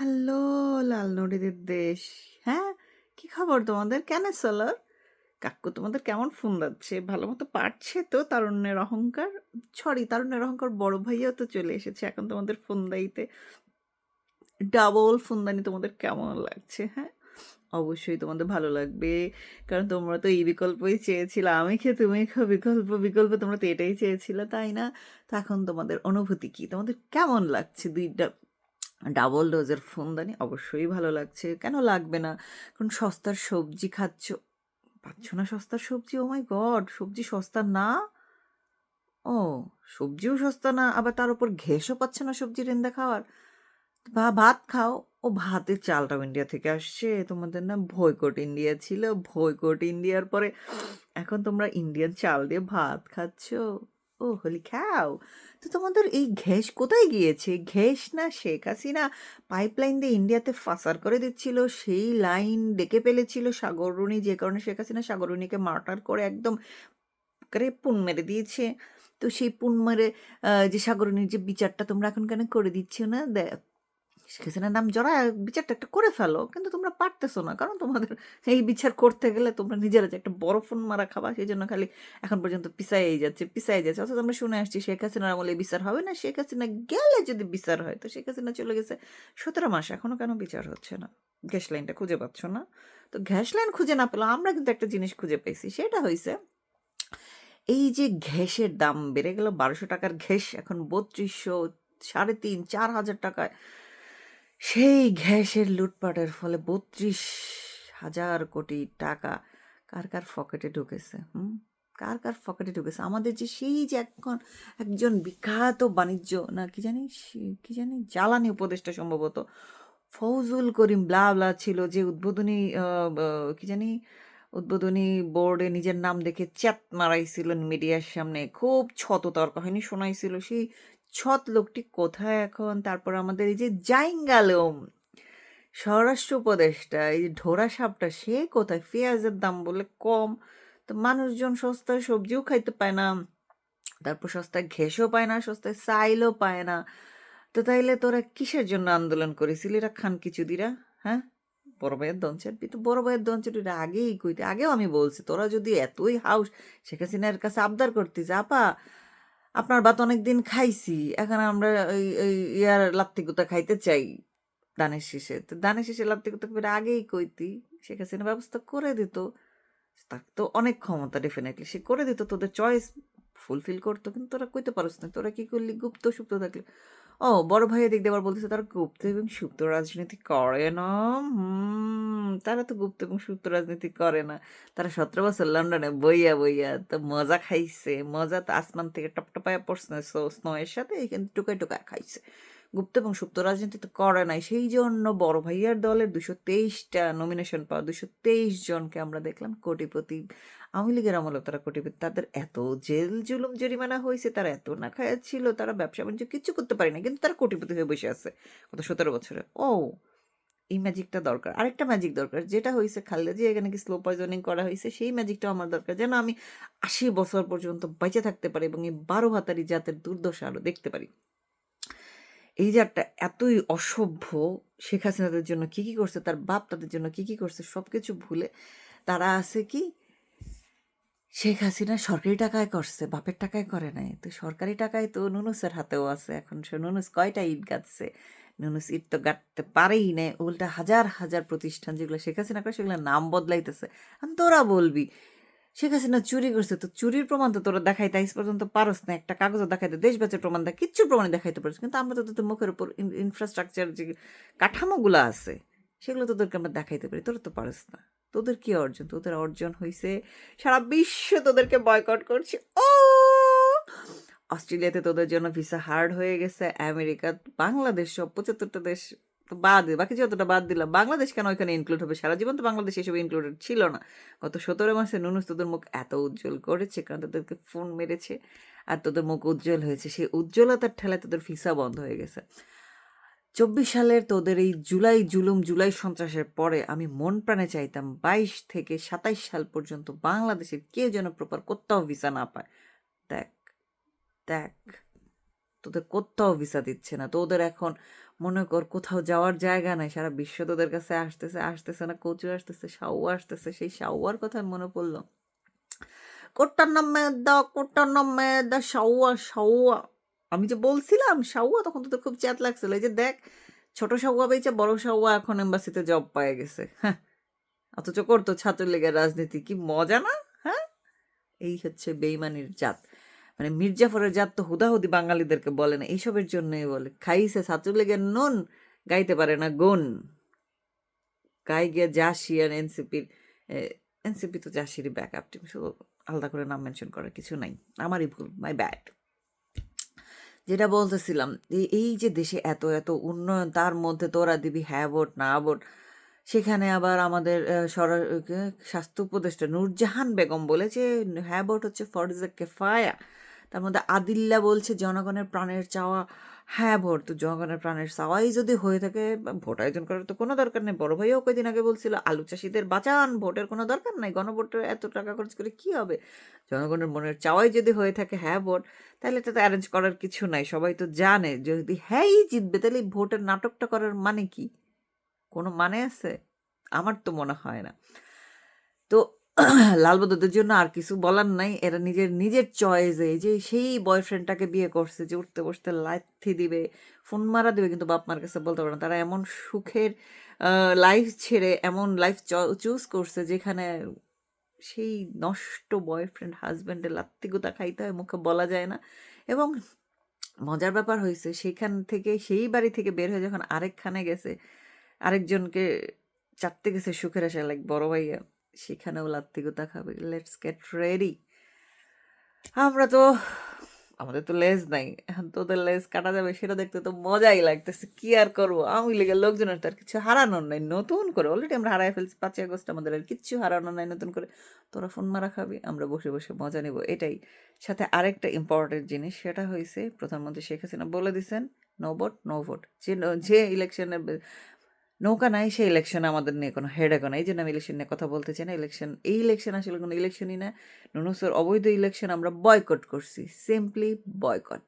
Hello লাল নদীদের দেশ। হ্যাঁ কি খবর তোমাদের? কেন সোলার? কাকু, তোমাদের কেমন ফোন যাচ্ছে ভালো মতো পারছে তো তারুণ্যের অহংকার? সরি তারুণ্যের অহংকার বড় ভাইয়াও তো চলে এসেছে এখন তোমাদের ফোন দাইতে ডাবল ফোনদানি তোমাদের কেমন লাগছে হ্যাঁ? অবশ্যই তোমাদের ভালো লাগবে। কারণ তোমরা তো এই বিকল্পই চেয়েছিলে। আমি খেয়ে তুমি খাও বিকল্প? বিকল্প তোমরা তো এটাই চেয়েছিলে, তাই না? তো এখন তোমাদের অনুভূতি কি? তোমাদের কেমন লাগছে দুইটা ডাবল ডোজের ফোনদানি অবশ্যই ভালো লাগছে। কেন লাগবে না? কারণ সস্তার সবজি খাচ্ছ, পাচ্ছ না সস্তার সবজি? ও মাই গড সবজি সস্তা না? ও, সবজিও সস্তা না, আবার তার উপর ঘেসও পাচ্ছে না সবজি রেন্দা খাওয়ার। বা ভাত খাও। ও, ভাতের চালটাও ইন্ডিয়া থেকে আসছে। তোমাদের না ভয়কট ইন্ডিয়া ছিল। ভয়কট ইন্ডিয়ার পরে এখন তোমরা ইন্ডিয়ান চাল দিয়ে ভাত খাচ্ছ। ও হলি খাও তো তোমাদের এই ঘেস কোথায় গিয়েছে? ঘেস না শেখ হাসিনা পাইপলাইন দিয়ে ইন্ডিয়াতে ফাঁসার করে দিচ্ছিল, সেই লাইন ডেকে ফেলেছিল সাগররুনি যে কারণে শেখ হাসিনা সাগররুনিকে মার্টার করে একদম করে পুন মেরে দিয়েছে। তো সেই পুন মেরে যে সাগরণীর যে বিচারটা তোমরা এখন কেন করে দিচ্ছ না? দে- শেখ নাম জড়া বিচারটা একটা করে ফেলো। কিন্তু তোমরা পারতেছো না। কারণ তোমাদের এই বিচার করতে গেলে তোমরা নিজেরা যে একটা বড় ফোন মারা খাবা সেই জন্য খালি এখন পর্যন্ত পিছাই যাচ্ছে পিছাই যাচ্ছে। অথচ আমরা শুনে আসছি, শেখ হাসিনার আমলে বিচার হবে না। শেখ হাসিনা গেলে যদি বিচার হয়, তো শেখ হাসিনা চলে গেছে সতেরো মাস। এখনও কেন বিচার হচ্ছে না? গ্যাস লাইনটা খুঁজে পাচ্ছ না? তো গ্যাস লাইন খুঁজে না পেলাম আমরা কিন্তু একটা জিনিস খুঁজে পেয়েছি সেটা হয়েছে এই যে ঘ্যাসের দাম বেড়ে গেল বারোশো টাকার ঘ্যাস এখন বত্রিশশো সাড়ে তিন, চার হাজার টাকায়। সেই গ্যাসের লুটপাটের ফলে বত্রিশ হাজার কোটি টাকা কার কার ফকেটে ঢুকেছে, হুম? কার কার ফকেটে ঢুকেছে? আমাদের যে সেই যে এখন একজন বিখ্যাত বাণিজ্য না কি জানি কি জানি জ্বালানি উপদেষ্টা সম্ভবত, ফৌজুল করিম ব্লা ব্লা ছিল যে উদ্বোধনী কি জানি উদ্বোধনী বোর্ডে নিজের নাম দেখে চ্যাত মারাইছিলেন মিডিয়ার সামনে। খুব ছত তার হয়নি শোনাইছিল সেই ছত লোকটি কোথায় এখন? তারপর আমাদের এই যে জাইঙ্গালম, স্বরাষ্ট্র উপদেষ্টা, এই ঢোরা সাপটা, সে কোথায়? পেঁয়াজের দাম বলে কম। তো মানুষজন সস্তায় সবজিও খাইতে পায় না। তারপর সস্তায় ঘেসও পায় না, সস্তায় সাইলও পায় না। তো তাইলে তোরা কিসের জন্য আন্দোলন করেছিলি? এরা খান কিছুদিরা হ্যাঁ? বড় ভাইয়ের দঞ্চাটবি তো বড় ভাইয়ের দঞ্চাটির আগেই কইতে আগেও আমি বলছি, তোরা যদি এতই হাউস শেখ হাসিনার কাছে আবদার করতিস আপা আপনার ভাত অনেক দিন খাইছি, এখন আমরা ওই ওই ইয়ার লাত্তিকুতা খাইতে চাই দানের শেষে। তো দানের শেষে লাত্তিকুতা করে আগেই কইতি, শেখ হাসিনা ব্যবস্থা করে দিত। তার তো অনেক ক্ষমতা ডেফিনেটলি সে করে দিত, তোদের চয়েস ফুলফিল করতো, কিন্তু তোরা কইতে পারস না, তোরা কী করলি, গুপ্ত সুপ্ত থাকলে। ও, বড় ভাইয়া দেখতে আবার বলতেছে তারা গুপ্ত এবং সুপ্ত রাজনীতি করে না। তারা তো গুপ্ত এবং সুপ্ত রাজনীতি করে না। তারা সতেরো বছর লন্ডনে বইয়া বইয়া তো মজা খাইছে। মজা তো আসমান থেকে টপটপায়া পড়ছে স্নো এর সাথে এখানে টুকায় টুকায় খাইছে। গুপ্ত এবং সুপ্ত রাজনীতি তো করে নাই। সেই জন্য বড় ভাইয়ার দলের দুশো তেইশটা নমিনেশন পাওয়া, দুশো তেইশ জনকে আমরা দেখলাম কোটিপতি, আওয়ামী লীগের আমলে তারা কোটিপতি। তাদের এত জেল জুলুম জরিমানা হয়েছে, তারা এত না খায়া ছিল, তারা ব্যবসা বাণিজ্য কিছু করতে পারে না কিন্তু তারা কোটিপতি হয়ে বসে আছে গত সতেরো বছরে। ও, এই ম্যাজিকটা দরকার। আরেকটা ম্যাজিক দরকার, যেটা হয়েছে খালেদা যে এখানে কি স্লো পয়জনিং করা হয়েছে, সেই ম্যাজিকটাও আমার দরকার, যেন আমি আশি বছর পর্যন্ত বেঁচে থাকতে পারি এবং এই বারো হাতারি জাতের দুর্দশা আরও দেখতে পারি। এই যে একটা এতই অসভ্য শেখ হাসিনাদের জন্য কি কি করছে, তার বাপ তাদের জন্য কি কি করছে সব কিছু ভুলে তারা আছে কি, শেখ হাসিনা সরকারি টাকায় করছে, বাপের টাকায় করে নাই। তো সরকারি টাকায় তো নুনুসের হাতেও আছে, এখন সে নুনুস কয়টা ইট গাচ্ছে নুনুস ইট তো গাঁটতে পারেই না উল্টা হাজার হাজার প্রতিষ্ঠান যেগুলো শেখ হাসিনা করে সেগুলো নাম বদলাইতেছে। তোরা বলবি শেখ হাসিনা চুরি করছে, তো চুরির প্রমাণ তো তোরা দেখাইতে আইস পর্যন্ত পারস না। একটা কাগজও দেখাইতে দেশ বাঁচার প্রমাণ দেখ কিচ্ছু প্রমাণ দেখাইতে পারস। কিন্তু আমরা তো তোদের মুখের উপর ইনফ্রাস্ট্রাকচার যে কাঠামোগুলো আছে, সেগুলো তোদেরকে আমরা দেখাইতে পারি, তোরা তো পারস না। তোদের কি অর্জন? তোদের অর্জন হয়েছে সারা বিশ্ব তোদেরকে বয়কট করছে। ও! অস্ট্রেলিয়াতে তোদের জন্য ভিসা হার্ড হয়ে গেছে, আমেরিকা, বাংলাদেশ সব পঁচাত্তরটা দেশ বাদ বাকি যতটা বাদ দিলাম। বাংলাদেশ কেন ওইখানে ইনক্লুড হবে? সারা জীবন তো বাংলাদেশ এসব ইনক্লুডেড ছিল না। গত সতেরো মাসে নুনুস তোদের মুখ এত উজ্জ্বল করেছে, কারণ তোদেরকে ফোন মেরেছে, আর তোদের মুখ উজ্জ্বল হয়েছে। সেই উজ্জ্বলতার ঠেলায় তোদের ভিসা বন্ধ হয়ে গেছে। চব্বিশ সালের তোদের এই জুলাই জুলুম, জুলাই সন্ত্রাসের পরে আমি মন প্রাণে চাইতাম বাইশ থেকে সাতাইশ সাল পর্যন্ত বাংলাদেশের কেউ যেন প্রপার কোথাও ভিসা না পায়। দেখ দেখ, তোদের কোথাও ভিসা দিচ্ছে না। তোদের এখন মনে কর কোথাও যাওয়ার জায়গা নাই, সারা বিশ্ব তোদের কাছে আসতেছে আসতেছে না, কচু আসতেছে সাউয়া আসতেছে, সেই সাউয়ার কথা মনে পড়ল। কোটার নামে দা কোটার নামে দা সাউয়া সাউয়া আমি যে বলছিলাম সাউয়া তখন তোদের খুব চ্যাত লাগছিল। এই যে দেখ, ছোট সাউয়া বেচে বড় সাউয়া এখন এম্বাসিতে জব পায়ে গেছে। হ্যাঁ অথচ করতো ছাত্রলীগের রাজনীতি, কি মজা না হ্যাঁ? এই হচ্ছে বেইমানির জাত। মানে মির্জাফরের জাত তো হুদাহুদি বাঙালিদেরকে বলে না, এইসবের জন্যই বলে। খাইছে ছাত্রলীগের নুন, গাইতে পারে না গুণ। গাই গিয়ে জাসি আর এনসিপির এনসিপি তো জাসিরই ব্যাক আপ টিম শুধু আলাদা করে নাম মেনশন করার কিছু নাই। আমারই ভুল মাই ব্যাড যেটা বলতেছিলাম এই যে দেশে এত এত উন্নয়ন, তার মধ্যে তোরা দিবি হ্যাঁ ভোট, না ভোট, সেখানে আবার আমাদের স্বাস্থ্য উপদেষ্টা নূরজাহান বেগম বলেছে হ্যাঁ ভোট হচ্ছে ফরজে কেফায়া তার মধ্যে আদিল্লা বলছে জনগণের প্রাণের চাওয়া। হ্যাঁ ভোট তো জনগণের প্রাণের চাওয়াই যদি হয়ে থাকে, ভোট আয়োজন করার তো কোনো দরকার নেই। বড় ভাইও কয়দিন আগে বলছিল, আলু চাষিদের বাঁচান, ভোটের কোনো দরকার নাই, গণভোটের এত টাকা খরচ করে কি হবে? জনগণের মনের চাওয়াই যদি হয়ে থাকে হ্যাঁ ভোট, তাহলে এটা তো অ্যারেঞ্জ করার কিছু নাই, সবাই তো জানে। যদি হ্যাঁই জিতবে, তাহলে ভোটের নাটকটা করার মানে কি? কোনো মানে আছে? আমার তো মনে হয় না। তো লালবদদের জন্য আর কিছু বলার নাই। এরা নিজের নিজের চয়েসে যে সেই বয়ফ্রেন্ডটাকে বিয়ে করছে যে উঠতে বসতে লাথি দিবে ফোন মারা দিবে কিন্তু বাপ মার কাছে বলতে পারে না। তারা এমন সুখের লাইফ ছেড়ে এমন লাইফ চুজ করছে যেখানে সেই নষ্ট বয়ফ্রেন্ড হাজব্যান্ডের লাত্তি গুতা খাইতে হয়, মুখে বলা যায় না। এবং মজার ব্যাপার হয়েছে সেখান থেকে, সেই বাড়ি থেকে বের হয়ে যখন আরেকখানে গেছে, আরেকজনকে চাপতে গেছে সুখের আশা লাইক বড় ভাইয়া। সেখানেও লাত্তি গুতা খাবে। লেটস গেট রেডি আমরা তো, আমাদের তো লেজ নাই। এখন তোদের লেজ কাটা যাবে, সেটা দেখতে তো মজাই লাগতেছে। কি আর করব? আমি লেগে লোকজনের তো আর কিছু হারানোর নাই। নতুন করে অলরেডি আমরা হারাই ফেলছি। পাঁচই আগস্ট আমাদের আর কিচ্ছু হারানোর নাই নতুন করে। তোরা ফোন মারা খাবি, আমরা বসে বসে মজা নেব। এটাই। সাথে আরেকটা ইম্পর্টেন্ট জিনিস, সেটা হয়েছে প্রধানমন্ত্রী শেখ হাসিনা বলে দিছেন নো ভোট নো ভোট যে যে ইলেকশনের নৌকা নাই, সেই ইলেকশন আমাদের নিয়ে কোনো হেড নাই। এই জন্য আমি ইলেকশন নিয়ে কথা বলতে চাই না। ইলেকশন এই ইলেকশন আসলে কোনো ইলেকশনই না। নুনুসের অবৈধ ইলেকশন আমরা বয়কট করছি। Simply boycott